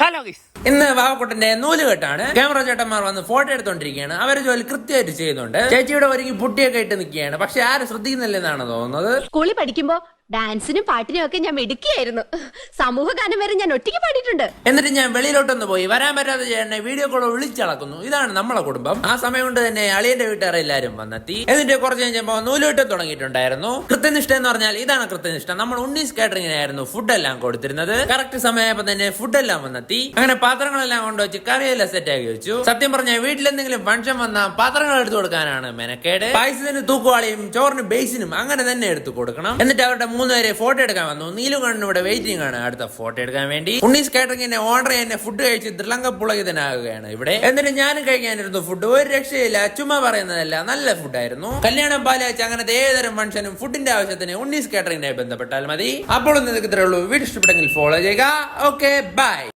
Hello guys ഇന്ന് വാവക്കുട്ടന്റെ നൂലുകെട്ടാണ്. Camera ചേട്ടന്മാർ വന്ന് ഫോട്ടോ എടുത്തോണ്ടിരിക്കുകയാണ് അവരെ ജോലി കൃത്യമായിട്ട് ചെയ്യുന്നുണ്ട്. ചേച്ചിയുടെ ഒരുങ്ങി പുട്ടിയൊക്കെ ഇട്ട് നിൽക്കുകയാണ്. പക്ഷെ ആരും ശ്രദ്ധിക്കുന്നില്ലെന്നാണ് തോന്നുന്നത്. സ്കൂളിൽ പഠിക്കുമ്പോ ഡാൻസിനും പാട്ടിനും ഒക്കെ ഞാൻ മിടുക്കിയായിരുന്നു. സമൂഹ ഗാനം വരെ ഞാൻ ഒറ്റയ്ക്ക് പാടിയിട്ടുണ്ട്. എന്നിട്ട് ഞാൻ വെളിയിലോട്ടൊന്ന് പോയി. വരാൻ പറ്റാതെ ചേട്ടനെ വീഡിയോ കോൾ വിളിച്ചളക്കുന്നു. ഇതാണ് നമ്മളെ കുടുംബം. ആ സമയം കൊണ്ട് തന്നെ അളിയന്റെ വീട്ടുകാർ എല്ലാവരും വന്നെത്തി. എന്നിട്ട് കുറച്ച് കഴിഞ്ഞപ്പോ നൂലുവിട്ട് തുടങ്ങിയിട്ടുണ്ടായിരുന്നു. കൃത്യനിഷ്ഠ എന്ന് പറഞ്ഞാൽ ഇതാണ് കൃത്യനിഷ്ഠ. നമ്മൾ ഉണ്ണീസ് കാറ്ററിംഗിനായിരുന്നു ഫുഡ് എല്ലാം കൊടുത്തിരുന്നത്. കറക്റ്റ് സമയമായപ്പോ തന്നെ ഫുഡ് എല്ലാം വന്നെത്തി. അങ്ങനെ പാത്രങ്ങളെല്ലാം കൊണ്ടുവച്ച് കറിയെല്ലാം സെറ്റ് ആക്കി വെച്ചു. സത്യം പറഞ്ഞാൽ വീട്ടിലെന്തെങ്കിലും ഫംഗ്ഷൻ വന്നാൽ പാത്രങ്ങൾ എടുത്തു കൊടുക്കാനാണ് മെനക്കേട്. പായസത്തിന് തൂക്കുവാളിയും ചോറിന് ബേസിനും അങ്ങനെ തന്നെ എടുത്തു കൊടുക്കണം. എന്നിട്ട് അവരുടെ മൂന്നുപേരെ ഫോട്ടോ എടുക്കാൻ വന്നു. നീലു കണ്ണു ഇവിടെ വെയിറ്റിംഗ് ആണ്. അടുത്ത ഫോട്ടോ എടുക്കാൻ വേണ്ടി ഉണ്ണീസ് കാറ്ററിംഗിന്റെ ഓർഡർ എന്നെ ഫുഡ് കഴിച്ച് ദൃളങ്ക പുളകിതനാകുകയാണ് ഇവിടെ. എന്നിട്ട് ഞാനും കഴിക്കാനിരുന്നു ഫുഡ് ഒരു രക്ഷയില്ല. ചുമ്മാ പറയുന്നതല്ല. നല്ല ഫുഡായിരുന്നു കല്യാണം പാലാച്ച് അങ്ങനത്തെ ഏതൊരു ഫംഗ്ഷനും ഫുഡിന്റെ ആവശ്യത്തിന് ഉണ്ണീസ് കാറ്ററിംഗിനെ ബന്ധപ്പെട്ടാൽ മതി. അപ്പോൾ നിനക്ക് ഇത്രയുള്ളൂ വീട് ഇഷ്ടപ്പെട്ടെങ്കിൽ ഫോളോ ചെയ്യുക. Okay bye